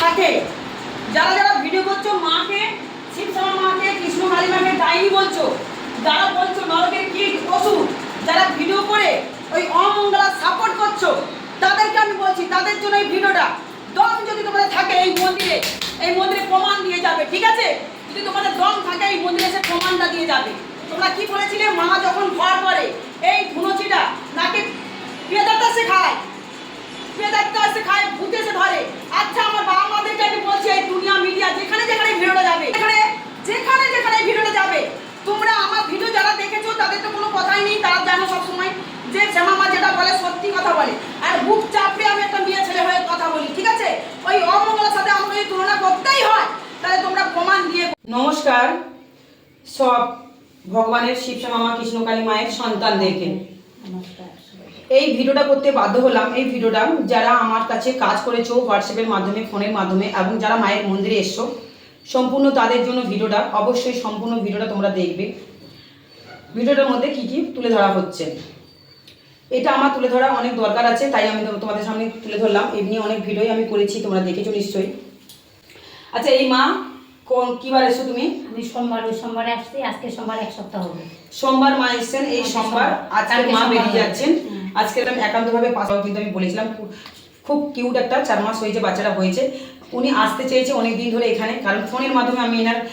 থাকে। যারা যারা ভিডিও করছ, মাকে শিবশ্যামা মাকে, কৃষ্ণ কালী মাকে ডাইনি বলছো, যারা বলছো নরকের কি পশু, যারা ভিডিও করে ওই অমঙ্গলা সাপোর্ট করছ, তাদেরকে আমি বলছি, তাদের জন্য এই ভিডিওটা দম যদি তোমাদের থাকে এই মন্দিরে এই মন্দিরে প্রমাণ দিয়ে যাবে, ঠিক আছে? যদি তোমাদের দম থাকে, এই মন্দিরে এসে প্রমাণটা দিয়ে যাবে। তোমরা কি বলেছিলে? মা যখন ঘর করে, এই ধুনুচিটা নাকি পেদারটা সে খায় পেদারটা সে খায় ভূতে সে ধরে আচ্ছা আমার বাবা মাদেরকে আমি বলছি এই দুনিয়া মিডিয়া যেখানে যেখানে ভিডিওটা যাবে যেখানে যেখানে যেখানে ভিডিওটা যাবে তোমরা আমার ভিডিও যারা দেখেছ তাদের তো কোনো কথাই নেই তারা জানো সবসময় যে শ্যামা মা যেটা বলে সত্যি কথা বলে আর বুক চাপড়ে আমি একটা মেয়ে ছেলে হয়ে কথা বলি ঠিক আছে ওই অমঙ্গলের সাথে আমাকে যদি তুলনা করতেই হয় তাহলে তোমরা প্রমাণ দিয়ে নমস্কার। সব ভগবানের শিবশ্যামা মা কৃষ্ণকালী মায়ের সন্তানদেরকে। এই ভিডিওটা করতে বাধ্য হলাম। এই ভিডিওটা যারা আমার কাছে কাজ করেছ হোয়াটসঅ্যাপের মাধ্যমে ফোনের মাধ্যমে এবং যারা মায়ের মন্দিরে এসছো, সম্পূর্ণ তাদের জন্য ভিডিওটা, অবশ্যই সম্পূর্ণ ভিডিওটা তোমরা দেখবে। ভিডিওটার মধ্যে কি কি তুলে ধরা হচ্ছে? এটা আমার তুলে ধরা অনেক দরকার আছে, তাই আমি তোমাদের সামনে তুলে ধরলাম। এমনি অনেক ভিডিওই আমি করেছি, তোমরা দেখেছ নিশ্চয়ই। আচ্ছা এই মা কোন কি বার এসো তুমি? আমি সোমবার ওই সোমবারে আসছি আজকে সোমবার এক সপ্তাহ হবে। সোমবার মা এসছেন এই সোমবার। আজকে মা বেরিয়ে যাচ্ছেন। আজকে আমি একান্তভাবে কিন্তু আমি বলেছিলাম খুব- কিউট একটা চার মাস হয়েছে বাচ্চাটা হয়েছে। উনি আসতে চেয়েছে অনেক দিন ধরে এখানে কারণ ফোনের মাধ্যমে আমি এনার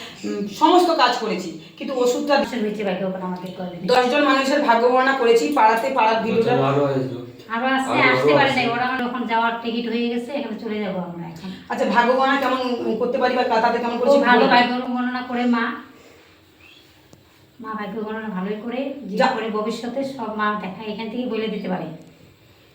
সমস্ত কাজ করেছি। কিন্তু ওষুধটা দশজন মানুষের ভাগ্য বর্ণনা করেছি পাড়াতে পাড়ার ভিডিওটা। হয়েছে। আরও আসছে আসতে আরও পারে। ওরা আমার ওখানে যাওয়ার টিকিট হয়ে গেছে এখানে চলে যাব আমরা এখন। আচ্ছা ভাগ্য গণনা কেমন করতে পারি বা তাতে কেমন করেছি ভালো ভাগ্য গণনা করে মা। মা ভাগ্য গণনা ভালোই করে যা- করে ভবিষ্যতে সব মা দেখা এখান থেকে বলে দিতে পারে।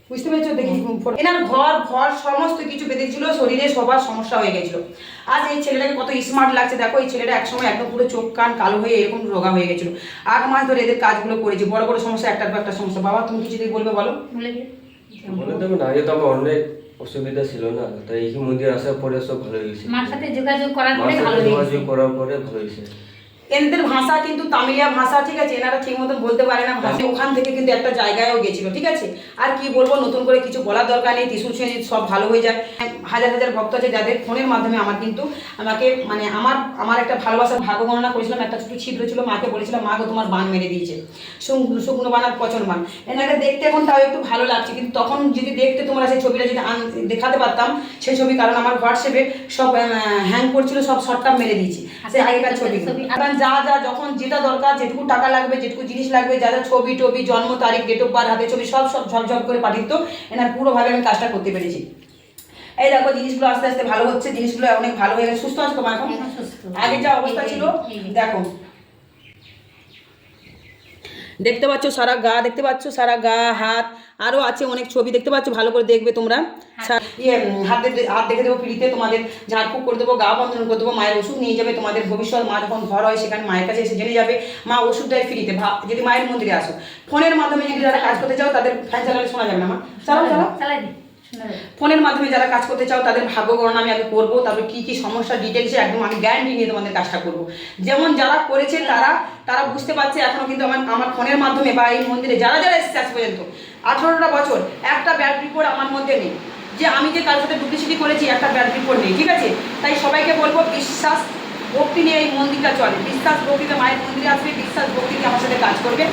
বুঝতে পেরেছ? দেখি এনার ঘর ঘর সমস্ত কিছু বেঁধেছিল শরীরে সবার সমস্যা হয়ে গেছিল। আজ এই ছেলেটাকে কত স্মার্ট লাগছে। দেখো এই ছেলেটা একসময় একদম পুরো চোখ কান কালো হয়ে এরকম রোগা হয়ে গেছিল। আট মাস ধরে এদের কাজগুলো করেছি। বড় বড় সমস্যা একটার পর একটা সমস্যা। বাবা তুমি কিছু যদি বলবে বলো। বলে দেবো না আগে তো আমার অনেক অসুবিধা ছিল না তাই এই মন্দির আসার পরে সব ভালো হয়ে গেছে। মার সাথে যোগাযোগ করার পরে ভালো সাথে যোগাযোগ করার পরে ভালো হয়েছে। এদের ভাষা কিন্তু তামিলিয়া ভাষা ঠিক আছে? এনারা ঠিক মতন বলতে পারে না ভাষা। ওখান থেকে কিন্তু একটা জায়গায়ও গেছিল ঠিক আছে? আর কি বলব নতুন করে কিছু বলার দরকার নেই ত্রিশুল ছুঁয়ে সব ভালো হয়ে যায় হাজার হাজার ভক্ত আছে যাদের ফোনের মাধ্যমে আমার কিন্তু আমাকে মানে আমার আমার একটা ভালোবাসার ভাগ্য গণনা করেছিলাম একটা ছোটো ছিদ্র ছিল মাকে বলেছিলাম মাকে তোমার বান মেরে দিয়েছে। শুকনো শুকনো বান আর পচন বান। এনাকে দেখতে এখন তাও একটু ভালো লাগছে কিন্তু তখন যদি দেখতে তোমরা সেই ছবিটা যদি দেখাতে পারতাম সেই ছবি কারণ আমার হোয়াটসঅ্যাপে সব হ্যাং করছিল সব শর্টকাট মেরে দিয়েছি। সেই আগেকার ছবি। যা যা যখন যেটা দরকার যেটুকু টাকা লাগবে যেটুকু জিনিস লাগবে যা যা ছবি টবি জন্ম তারিখ ডেট অফ বার্থ হাতে ছবি সব সব ঝকঝক করে পাঠিয়ে দিত। এনার পুরোভাবে আমি কাজটা করতে পেরেছি। এই দেখো জিনিসগুলো আস্তে আস্তে ভালো হচ্ছে জিনিসগুলো অনেক ভালো হয়ে গেছে। সুস্থ আছে তোমার এখন? এখন আগে যা অবস্থা ছিল দেখো। দেখতে পাচ্ছ সারা গা দেখতে পাচ্ছ সারা গা হাত আরও আছে অনেক ছবি দেখতে পাচ্ছ ভালো করে দেখবে তোমরা। ইয়ে হাত হাত দেখে দেবো ফ্রিতে তোমাদের ঝাড়ফুঁক করে দেবো গা বন্ধন করে দেবো মায়ের ওষুধ নিয়ে যাবে তোমাদের ভবিষ্যৎ মা যখন ঘর হয় সেখানে মায়ের কাছে এসে জেনে যাবে মা ওষুধ দেয় ফ্রিতে ভাব যদি মায়ের মন্দিরে আসো। ফোনের মাধ্যমে যদি যারা কাজ করতে চাও তাদের ফ্যান চালালে শোনা যাবে না মা? চালাও চালাও। চালাই। ফোনের মাধ্যমে যারা কাজ করতে চাও তাদের ভাগ্য গণনা আমি আগে করব তারপর কি কি সমস্যা ডিটেলসে একদম আমি গ্যারান্টি নিয়ে তোমাদের কাজটা করব। যেমন যারা করেছে তারা তারা বুঝতে পারছে এখনও কিন্তু আমার আমার ফোনের মাধ্যমে বা এই মন্দিরে যারা যারা এসেছে আজ পর্যন্ত আঠারোটা বছর, একটা ব্যাড রিপোর্ট আমার মধ্যে নেই। যে আমি যে কারোর সাথে ডুপ্লিসিটি করেছি, একটা ব্যাড রিপোর্ট নেই, ঠিক আছে? তাই সবাইকে বলব, বিশ্বাস ভক্তি নিয়ে এই মন্দিরটা চলে। বিশ্বাস ভক্তিতে, মায়ের মন্দিরে আসবে, বিশ্বাস ভক্তিতে আমার সাথে কাজ করবে।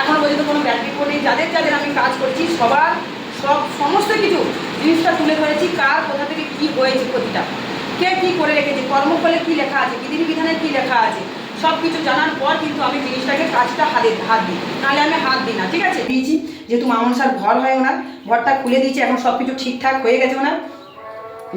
এখনও পর্যন্ত কোনো ব্যাড রিপোর্ট নেই। যাদের যাদের আমি কাজ করছি, সবার সব, সমস্ত কিছু জিনিসটা তুলে ধরেছি, কার কোথা থেকে কী হয়েছে, প্রতিটা। কে কী করে রেখেছে, কর্মফলে কী লেখা আছে বিধি বিধানে কি লেখা আছে সব কিছু জানার পর কিন্তু আমি জিনিসটাকে কাজটা হাতে হাত দিই। নাহলে আমি হাত দিই না ঠিক আছে? দিয়েছি যেহেতু মামনসার ঘর হয় ওনার ঘরটা খুলে দিয়েছি এখন সব কিছু ঠিকঠাক হয়ে গেছে ওনার।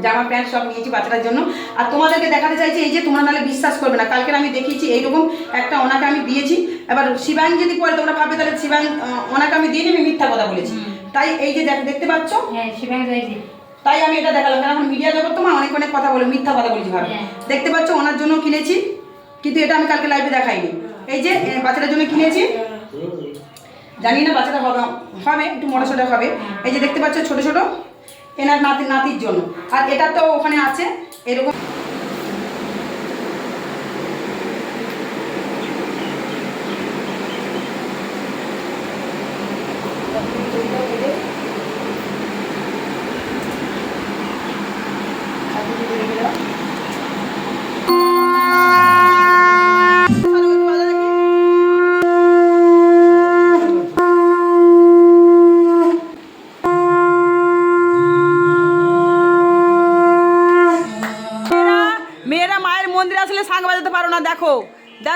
জামা প্যান্ট সব নিয়েছি বাচ্চাটার জন্য। আর তোমাদেরকে দেখাতে চাইছি এই যে তোমরা নাহলে বিশ্বাস করবে না। কালকে আমি দেখিয়েছি এইরকম একটা ওনাকে আমি দিয়েছি। এবার শিবাং যদি পরে তোমরা ভাববে তাহলে শিবাং ওনাকে আমি দিয়ে আমি মিথ্যা কথা বলেছি। তাই এই যে দেখ- দেখতে পাচ্ছ? হ্যাঁ শিবাং তাই আমি এটা দেখালাম কারণ এখন মিডিয়া জগৎ তোমার অনেক অনেক কথা বলে মিথ্যা কথা বলেছি ভাবে। হ্যাঁ। দেখতে পাচ্ছ ওনার জন্য কিনেছি। কিন্তু এটা আমি কালকে লাইভে দেখাইনি। এই যে বাচ্চাটার জন্য কিনেছি। জানি না বাচ্চাটা হবে হবে, একটু মোটা সোটা হবে। এই যে দেখতে পাচ্ছ, ছোট ছোট, এনার নাতি নাতির জন্য। আর এটা তো ওখানে আছে, এরকম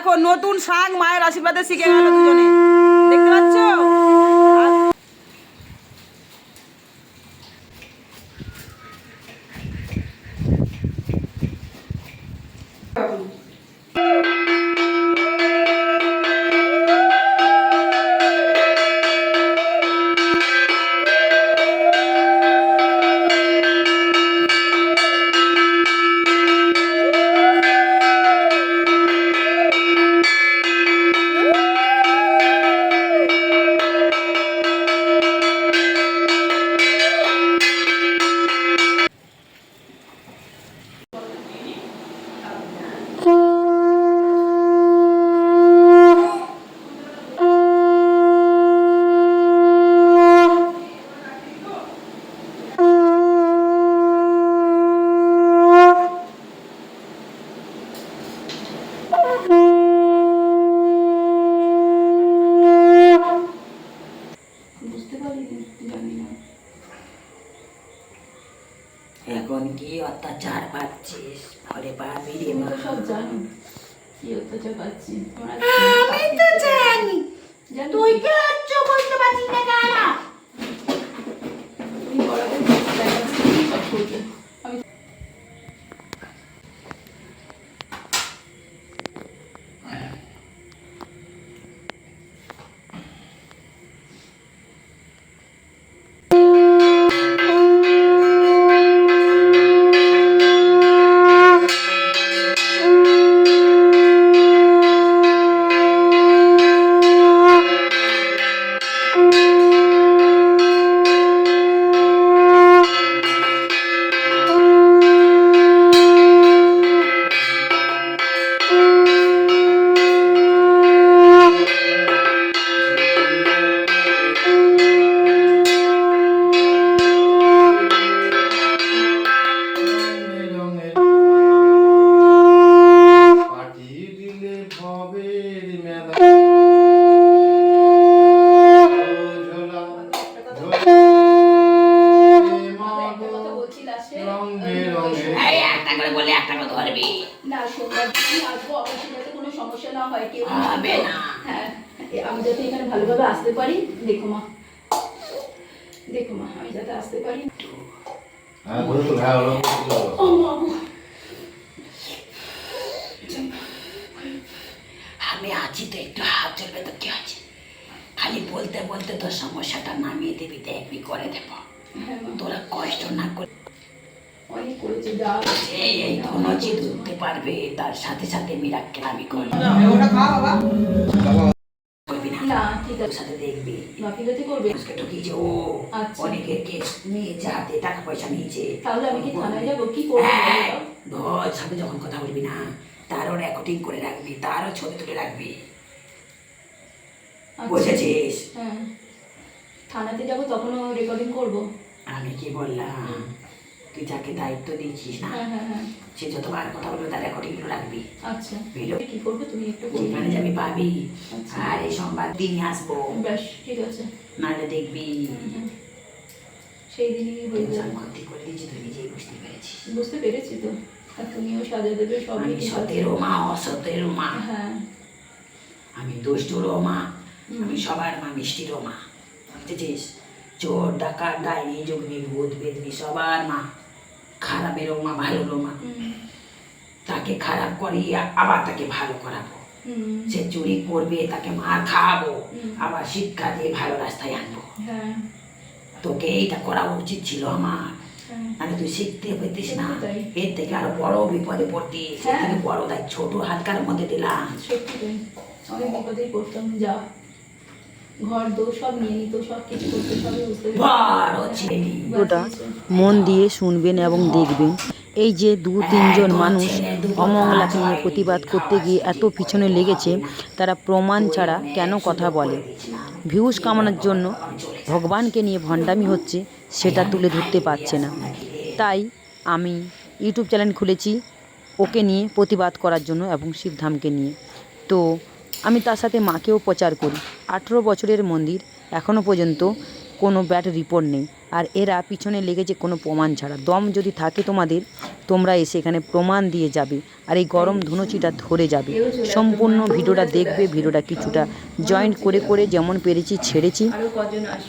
দেখো নতুন শাক মায়ের আশীর্বাদে শিখে গেল দুজনে। সমস্যাটা নামিয়ে দিবি দেখবি করে দেবো। হ্যাঁ তোরা কষ্ট না করে অনেক করেছে যা। এই এই ধনজি ধরতে পারবে তার সাথে সাথে মিরাক্কেল আমি করব। ওটা খাওয়া বাবা। করবি না। না ঠিক তোর আছে সাথে দেখবি। গাফিলতি করবে। মানুষকে ঠকিয়েছে ও আচ্ছা। কেস নিয়েছে হাতে টাকা পয়সা নিয়েছে। তাহলে আমি কি থানায় যাব? কি করব হ্যাঁ? ভয় সাথে যখন কথা বলবি না তারও রেকর্ডিং করে রাখবি তারও ছবি তুলে রাখবি। আচ্ছা। বুঝেছিস? হ্যাঁ। থানাতে যাব তখনও রেকর্ডিং করব। আমি কি বললাম? তুই যাকে দায়িত্ব দিয়েছিস না হ্যাঁ হ্যাঁ হ্যাঁ। সে যতবার কথা বলবে তার রেকর্ডিংগুলো রাখবি। আচ্ছা। ভিডিও কি করবে তুমি একটু যেখানে যাবি পাবি। আচ্ছা। আর এই সোমবার দিন আসব। ব্যাস ঠিক আছে। নাহলে দেখবি। সেই দিনই হয়ে যাবে। ক্ষতি করে দিয়েছি তুই নিজেই বুঝতে পেরেছিস। বুঝতে পেরেছি তো। আর তুমিও সাজা দেবে সবই। সতেরো মা অসতেরো মা। হ্যাঁ। আমি দুষ্টুরও মা আমি সবার মা মিষ্টিরও মা বুঝেছিস চোর ডাকাত ডাইনি যুগনি ভূত বেদনি সবার মা। খারাপেরও মা ভালোরও মা তাকে খারাপ করি আবার তাকে ভালো করাবো। সে চুরি করবে তাকে মার খাওয়াবো। আবার শিক্ষা দিয়ে ভালো রাস্তায় আনব। হ্যাঁ। তোকে এইটা করা উচিত ছিল আমার। হ্যাঁ। মানে তুই শিখতে পেতিস না। এর থেকে আরও বড় বিপদে পড়তিস। এর হ্যাঁ। বড় দেখ ছোট হালকার মধ্যে দিলাম। সত্যি অনেক বিপদেই পড়তাম যা। ঘর দোর সব নিয়ে নিত সব কিছু করতে সবই বুঝতে পেরেছি। বড় ছেলে ভিডিওটা মন দিয়ে শুনবেন এবং দেখবেন। এই যে দু তিনজন মানুষ অমঙ্গলাকে নিয়ে প্রতিবাদ করতে গিয়ে এত পিছনে লেগেছে তারা প্রমাণ ছাড়া কেন কথা বলে? ভিউজ কামানোর জন্য ভগবানকে নিয়ে ভণ্ডামি হচ্ছে সেটা তুলে ধরতে পারছে না। তাই আমি ইউটিউব চ্যানেল খুলেছি ওকে নিয়ে প্রতিবাদ করার জন্য এবং শিবধামকে নিয়ে। তো আমি তার সাথে মাকেও প্রচার করি। আঠেরো বছরের মন্দির এখনও পর্যন্ত কোনো ব্যাড রিপোর্ট নেই। আর এরা পিছনে লেগেছে কোনো প্রমাণ ছাড়া। দম যদি থাকে তোমাদের, তোমরা এসে এখানে প্রমাণ দিয়ে যাবে আর এই গরম ধুনুচিটা ধরে যাবে। সম্পূর্ণ ভিডিওটা দেখবে, ভিডিওটা কিছুটা জয়েন্ট করে করে যেমন পেরেছি ছেড়েছি।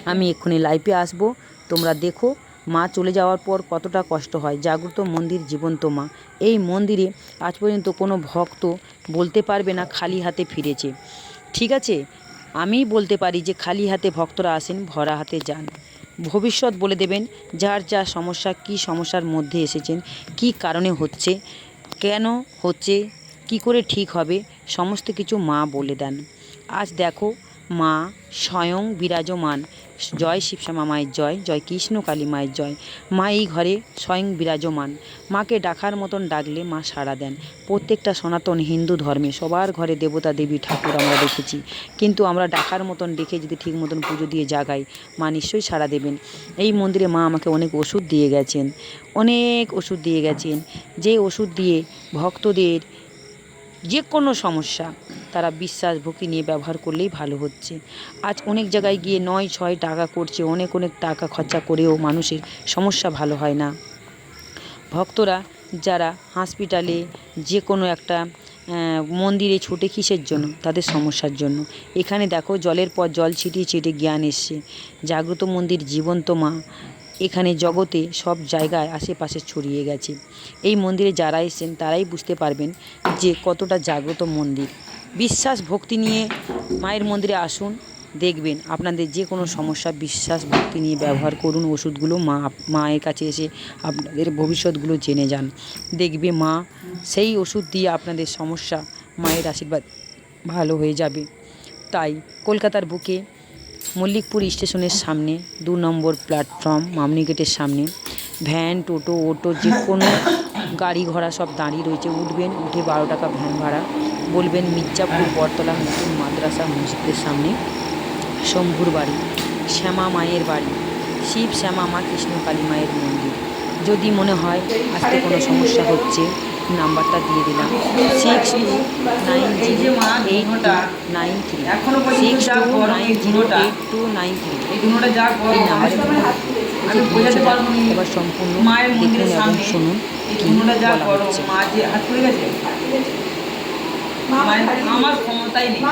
আমি এক্ষুনি লাইভে আসব। তোমরা দেখো মা চলে যাওয়ার পর কতটা কষ্ট হয়? জাগ্রত মন্দির জীবন্ত মা। এই মন্দিরে আজ পর্যন্ত কোনো ভক্ত বলতে পারবে না খালি হাতে ফিরেছে। ঠিক আছে আমি বলতে পারি যে খালি হাতে ভক্তরা আসেন, ভরা হাতে যান। ভবিষ্যৎ বলে দেবেন, যার যা সমস্যা, কি সমস্যার মধ্যে এসেছেন, কি কারণে হচ্ছে, কেন হচ্ছে, কি করে ঠিক হবে, সমস্ত কিছু মা বলে দেন। আজ দেখো, মা স্বয়ং বিরাজমান। জয় শিবশ্যামা মায়ের জয় জয় কৃষ্ণ কালী মায়ের জয়। মা এই ঘরে স্বয়ং বিরাজমান। মাকে ডাকার মতন ডাকলে মা সাড়া দেন। প্রত্যেকটা সনাতন হিন্দু ধর্মে সবার ঘরে দেবতা, দেবী, ঠাকুর আমরা দেখেছি। কিন্তু আমরা ডাকার মতন ডেকে যদি ঠিক মতন পুজো দিয়ে জাগাই, মা নিশ্চয়ই সাড়া দেবেন। এই মন্দিরে মা আমাকে অনেক ওষুধ দিয়ে গেছেন। অনেক ওষুধ দিয়ে গেছেন। যে ওষুধ দিয়ে ভক্তদের যে কোনো সমস্যা তারা বিশ্বাস ভক্তি নিয়ে ব্যবহার করলেই ভালো হচ্ছে। আজ অনেক জায়গায় গিয়ে নয় ছয় টাকা করছে, অনেক অনেক টাকা খরচা করেও মানুষের সমস্যা ভালো হয় না। ভক্তরা যারা হসপিটালে যে কোনো একটা মন্দিরে ছুটে কিসের জন্য? তাদের সমস্যার জন্য। এখানে দেখো জলের পর জল ছিটিয়ে ছিটিয়ে জ্ঞান এসছে। জাগ্রত মন্দির জীবন্ত মা। এখানে জগতে সব জায়গায় আশেপাশে ছড়িয়ে গেছে। এই মন্দিরে যারা এসেছেন তারাই বুঝতে পারবেন যে কতটা জাগ্রত মন্দির। বিশ্বাস ভক্তি নিয়ে মায়ের মন্দিরে আসুন, দেখবেন আপনাদের যে কোনো সমস্যা বিশ্বাস ভক্তি নিয়ে ব্যবহার করুন ওষুধগুলো, মা, মায়ের কাছে এসে আপনাদের ভবিষ্যৎগুলো জেনে যান। দেখবে মা সেই ওষুধ দিয়ে আপনাদের সমস্যা মায়ের আশীর্বাদ ভালো হয়ে যাবে। তাই কলকাতার বুকে মল্লিকপুর স্টেশনের সামনে দু নম্বর প্ল্যাটফর্ম, মামনি গেটের সামনে ভ্যান টোটো অটো যে কোনো গাড়ি ঘোড়া সব দাঁড়িয়ে রয়েছে। উঠবেন উঠে বারো টাকা ভ্যান ভাড়া। বলবেন মির্জাপুর বটতলা নতুন মাদ্রাসা মসজিদের সামনে শম্ভুর বাড়ি শ্যামা মায়ের বাড়ি শিব শ্যামা মা কৃষ্ণকালী মায়ের মন্দির। যদি মনে হয় আজকে কোনো সমস্যা হচ্ছে নাম্বারটা দিয়ে দিলাম। সিক্স টু নাইন মা eight ধুনোটা, nine three six two nine zero eight two nine three এই নাম্বারে আমি বোঝাতে পারব এবার সম্পূর্ণ মায়ের মন্দিরের সামনে শুনুন এই কি যা বলা মা যে হাত পড়ে গেছে আমার ক্ষমতাই নেই।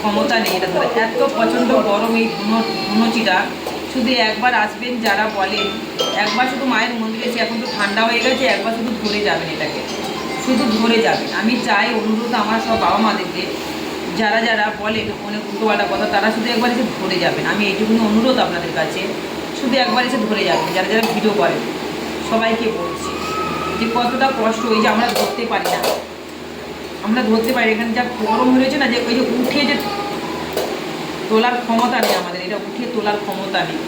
ক্ষমতা নেই এটা ধরে। এত প্রচণ্ড গরম এই ধুনো ধুনোচিটা। শুধু একবার আসবেন যারা বলেন একবার শুধু মায়ের মন্দিরে এসে এখন তো ঠান্ডা হয়ে গেছে একবার শুধু ধরে যাবেন এটাকে। শুধু ধরে যাবেন। আমি চাই অনুরোধ আমার সব বাবা মাদেরকে যারা যারা বলেন অনেক উল্টোপাল্টা কথা তারা শুধু একবার এসে ধরে যাবেন। আমি এইটুকুনি অনুরোধ আপনাদের কাছে। শুধু একবার এসে ধরে যাবে, যারা যারা ভিডিও করেন সবাইকে বলছি যে কতটা কষ্ট ওই যে আমরা ধরতে পারি না। আমরা ধরতে পারি এখানে যা গরম হয়েছে না, যে ওই যে উঠে যে তোলার ক্ষমতা নেই আমাদের, এটা উঠে তোলার ক্ষমতা নেই।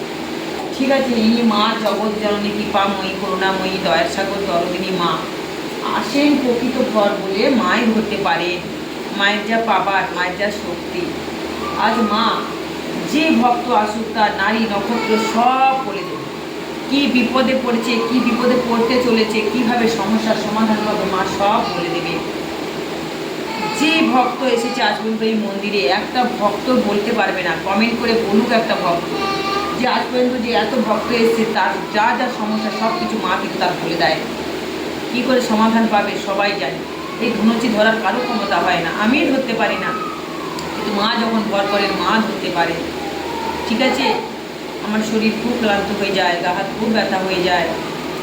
ঠিক আছে, এই মা জগৎ জননী কৃপাময়ী, করুণাময়ী, দয়ার সাগর দরদিনী মা। আসেন প্রকৃত ঘর বলে মাই ধরতে পারে, মায়ের যা পাবার, মায়ের যা শক্তি। আজ মা যে ভক্ত আসুক, তার নারী, নক্ষত্র সব বলে দেবে। কি বিপদে পড়েছে, কি বিপদে পড়তে চলেছে, কীভাবে সমস্যার সমাধান হবে, মা সব বলে দেবে। যে ভক্ত এসেছে আজ পর্যন্ত এই মন্দিরে, একটা ভক্ত বলতে পারবে না। কমেন্ট করে বলুক একটা ভক্ত। যে আজ পর্যন্ত যে এত ভক্ত এসেছে, তার যা যা সমস্যা, সব কিছু মা কিন্তু তার বলে দেয়। কী করে সমাধান পাবে, সবাই জানে। এই ধুনুচি ধরার কারও ক্ষমতা হয় না। আমি ধরতে পারি না। কিন্তু মা যখন ভর করেন মা ধরতে পারে। ঠিক আছে? আমার শরীর খুব ক্লান্ত হয়ে যায়, গা হাত খুব ব্যথা হয়ে যায়,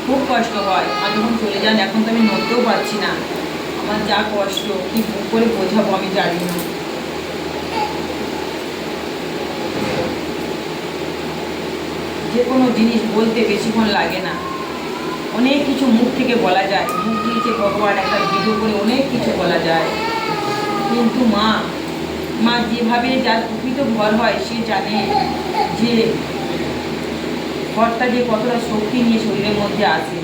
খুব কষ্ট হয়। মা যখন চলে যান, এখন তো আমি নড়তেও পারছি না। আমার যা কষ্ট, কি করে বোঝাবো আমি জানি না। যে কোনো জিনিস বলতে বেশিক্ষণ লাগে না। অনেক কিছু মুখ থেকে বলা যায়। মুখ দিয়েছে ভগবান একটা ভিডিও করে অনেক কিছু বলা যায়। কিন্তু মা মা যেভাবে যার প্রকৃত ভর হয়, সে জানে যে ঘরটা যে কতটা শক্তি নিয়ে শরীরের মধ্যে আসে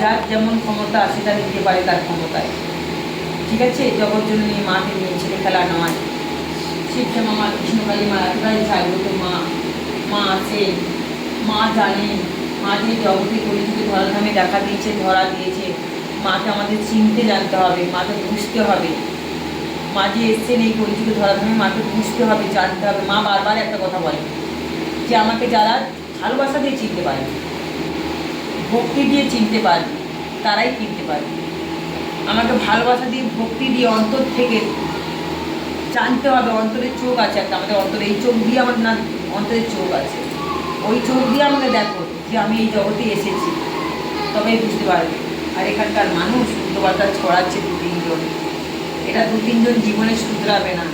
যার যেমন ক্ষমতা সেটা নিতে পারে তার ক্ষমতায়। ঠিক আছে? জগৎ জননী মাকে নিয়ে ছেলে খেলা নয়। শিবশ্যামা মা কৃষ্ণকালী মা, এতটাই জাগ্রত মা মা আছে, মা জানে, মা যে জগতে কলিযুগে ধরাধামে দেখা দিয়েছে, ধরা দিয়েছে, মাকে আমাদের চিনতে জানতে হবে, মাকে বুঝতে হবে। মা যে এসছেন এই কলিযুগে ধরাধামে মাকে বুঝতে হবে, জানতে হবে। মা বারবার একটা কথা বলে যে আমাকে যারা ভালোবাসা দিয়ে চিনতে পারে, ভক্তি দিয়ে চিনতে পারে, তারাই চিনতে পারে। আমাকে ভালোবাসা দিয়ে, ভক্তি দিয়ে অন্তর থেকে জানতে হবে অন্তরের চোখ আছে একটা, আমাদের অন্তরে, এই চোখ দিয়ে আমার না, অন্তরের চোখ আছে। ওই চোখ দিয়ে আমাকে দেখো যে আমি এই জগতে এসেছি। তবেই বুঝতে পারবে। আর এখানকার মানুষ উল্টোপাল্টা ছড়াচ্ছে দু তিনজন এটা দু তিনজন জীবনে শুধরাবে না।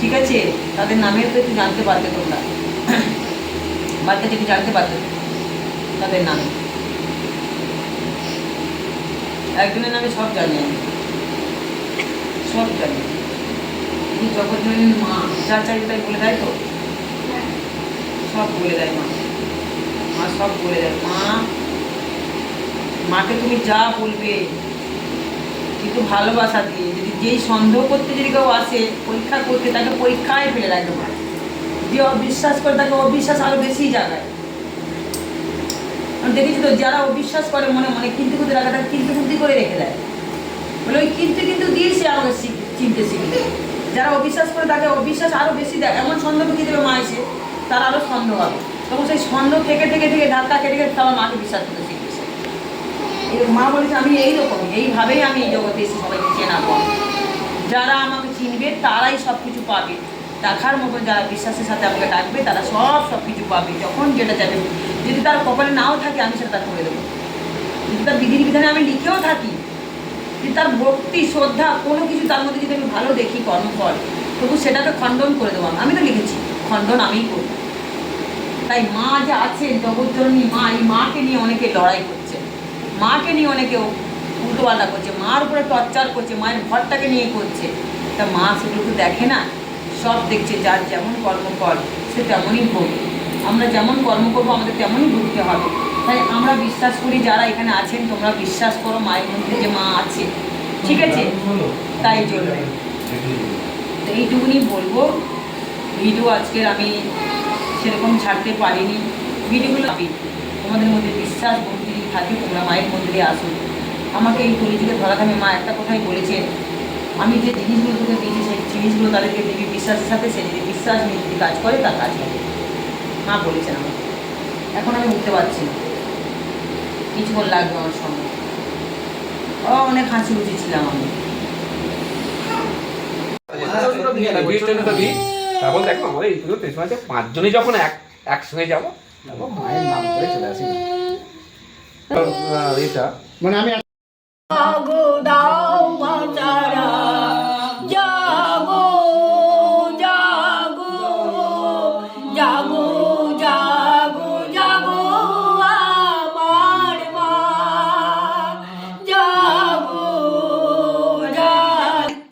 ঠিক আছে? তাদের নামের তো একটু জানতে পারবে তোমরা। বাড়িতে যদি জানতে পারবে তাদের নামে। একজনের নামে সব জানি। আমি সব জানি। এই জগৎজনীর মা যা চাই তাই বলে দেয় তো? সব বলে দেয় মা। মা সব বলে দেয়। মা, মাকে তুমি যা বলবে কিন্তু ভালোবাসা দিয়ে, যদি যেই সন্দেহ করতে যদি কেউ আসে, পরীক্ষা করতে, তাকে পরীক্ষায় ফেলে রাখবে মা যে অবিশ্বাস করে, তাকে অবিশ্বাস আরও বেশি জাগায়। দেখেছি তো, যারা অবিশ্বাস করে মনে মনে কিন্তু কিন্তু রাখা, তাকে কিন্তু বুদ্ধি করে রেখে দেয়। বলে, ওই কিন্তু কিন্তু দিয়ে সে আমাকে চিনতে শিখবে। যারা অবিশ্বাস করে, তাকে অবিশ্বাস আরও বেশি দেয়। এমন সন্দেহ ঢুকিয়ে দেবে মা এসে? তার আরও সন্দেহ হবে। তখন সেই সন্দেহ থেকে থেকে থেকে ধাক্কা কেটে কেটে তার মাকে বিশ্বাস করতে মা বলেছে, আমি এইরকম এইভাবেই আমি এই জগতে এসে সবাইকে চেনাবো। যারা আমাকে চিনবে, তারাই সব কিছু পাবে। দেখার মতো যারা বিশ্বাসের সাথে আমাকে ডাকবে, তারা সব সব কিছু পাবে। যখন যেটা যাবে যদি তার কপালে নাও থাকে, আমি সেটা তার করে দেবো। যদি তার বিধির বিধানে আমি লিখেও থাকি, যদি তার ভক্তি, শ্রদ্ধা, কোনো কিছু তার মধ্যে যদি আমি ভালো দেখি, কর্মফল, তবু সেটাকে খণ্ডন করে দেবো আমি। তো লিখেছি, খণ্ডন আমিই করব। তাই মা যে আছেন জগৎজননী মা, এই মাকে নিয়ে অনেকে লড়াই করছে। মাকে নিয়ে অনেকে উল্টোপাল্টা করছে, মার উপরে টর্চার করছে, মায়ের ঘরটাকে নিয়ে করছে। তা মা সেগুলো তো দেখে না, সব দেখছে, যার যেমন কর্ম কর, সে তেমনই ভোগ আমরা যেমন কর্ম করব, আমাদের তেমনই ভুগতে হবে। তাই আমরা বিশ্বাস করি, যারা এখানে আছেন, তোমরা বিশ্বাস করো, মায়ের মধ্যে যে মা আছে। ঠিক আছে? তাই জন্য। তো এইটুকুনি বলব। ভিডিও আজকের আমি সেরকম ছাড়তে পারিনি। ভিডিওগুলো তোমাদের মধ্যে বিশ্বাস থাকে, তোমরা মায়ের মন্দিরে আসো। আমাকে এই কলিযুগে ধরাধামে মা একটা কথাই বলেছেন, আমি যে জিনিসগুলো তোকে দিয়েছি, সেই জিনিসগুলো তাদেরকে দিবি বিশ্বাসের সাথে, সে যদি বিশ্বাস নিয়ে যদি কাজ করে, তার কাজ হবে। মা বলেছেন আমাকে। এখন আমি উঠতে পারছি না। কিছুক্ষণ লাগবে আমার সঙ্গে। অনেক হাসি ছিলাম আমি। দেখো, আমাদের তেইশ যখন এক, একসঙ্গে যাব মায়ের নাম করে চলে আসি। এটা মানে আমি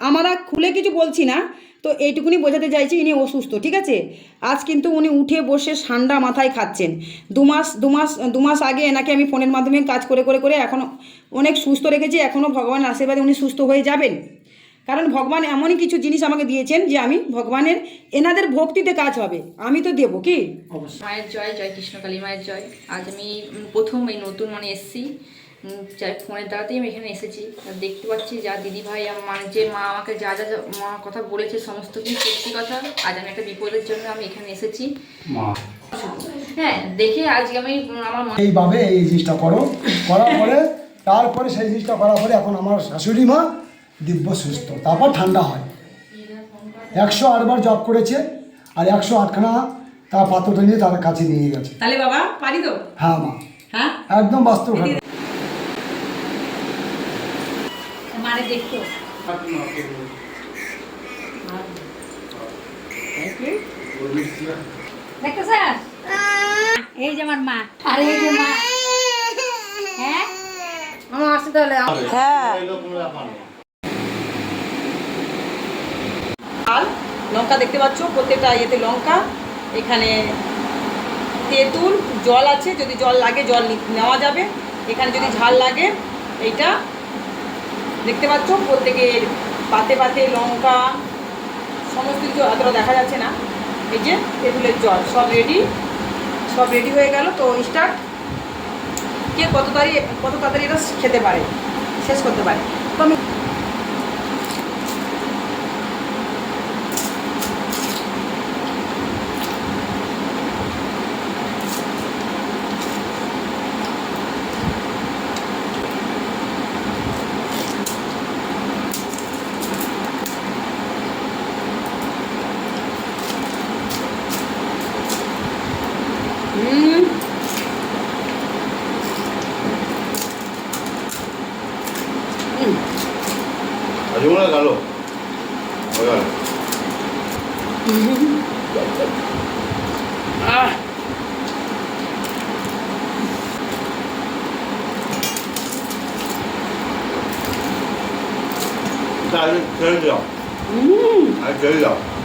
আমরা খুলে কিছু বলছি না। তো এইটুকুনি বোঝাতে চাইছি ইনি অসুস্থ, ঠিক আছে? আজ কিন্তু উনি উঠে বসে ঠান্ডা মাথায় খাচ্ছেন। দু মাস দু মাস দু মাস আগে এনাকে আমি ফোনের মাধ্যমে কাজ করে করে করে এখনও অনেক সুস্থ রেখেছি এখনও ভগবানের আশীর্বাদে উনি সুস্থ হয়ে যাবেন। কারণ ভগবান এমনই কিছু জিনিস আমাকে দিয়েছেন যে আমি ভগবানের, এনাদের ভক্তিতে কাজ হবে, আমি তো দেবো কি? মায়ের জয় জয় কৃষ্ণকালী মায়ের জয়। আজ আমি প্রথম এই নতুন মানে এসেছি। ফোনের দ্বারাতেই আমি এখানে এসেছি। আর দেখতে পাচ্ছি যা দিদি ভাই আমার যে মা আমাকে যা যা যা মা কথা বলেছে সমস্ত কিছু সত্যি কথা। আজ আমি একটা বিপদের জন্য আমি এখানে এসেছি। হ্যাঁ দেখে আজকে আমি আমার মা এইভাবে এই জিনিসটা করো। করার পরে তারপরে সেই জিনিসটা করার পরে এখন আমার শাশুড়ি মা দিব্য সুস্থ। তারপর ঠান্ডা হয়। একশো আটবার জব করেছে আর একশো আটখানা তার পাত্রটা নিয়ে তার কাছে নিয়ে গেছে। তাহলে বাবা পারি তো? হ্যাঁ মা। হ্যাঁ? একদম বাস্তব মারে দেখতো দেখতো স্যার। এই যে আমার মা। আর এই যে মা। হ্যাঁ? আমার আসতে তাহলে হ্যাঁ। লঙ্কা দেখতে পাচ্ছ প্রত্যেকটা ইয়েতে লঙ্কা। এখানে তেঁতুল জল আছে যদি জল লাগে জল নেওয়া যাবে। এখানে যদি ঝাল লাগে এইটা দেখতে পাচ্ছ, প্রত্যেকের পাতে পাতে লঙ্কা, সমস্ত কিছু অতটা দেখা যাচ্ছে না। এই যে তেঁতুলের জল, সব রেডি সব রেডি হয়ে গেল। তো স্টার্ট কে কত তাড়াতাড়ি কত তাড়াতাড়ি এটা খেতে পারে, শেষ করতে পারে। তো আমি আহ তাহলে ছেড়ে দাও আর ছেড়ে দাও গঙ্গারাম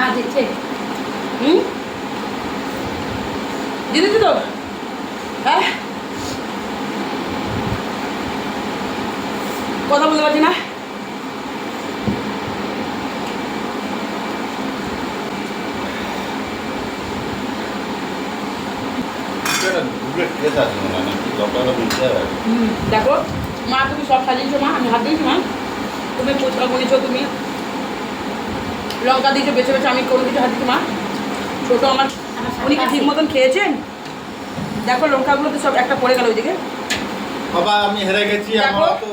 মা দিচ্ছে হুম দিদি তো। হ্যাঁ? কথা বলতে পারছি না? দেখো। মা তুমি সব সাজিয়েছো মা। আমি হাত দিয়েছি মা। তুমি ফুচকা করেছ তুমি। লঙ্কা দিয়েছ বেছে বেছে আমি কোনো কিছু হাত তোমার মা। ছোটো আমার উনি কি ঠিক মতন খেয়েছেন? দেখো লঙ্কাগুলো তো সব একটা পড়ে গেল ওইদিকে। বাবা আমি হেরে গেছি আমার তো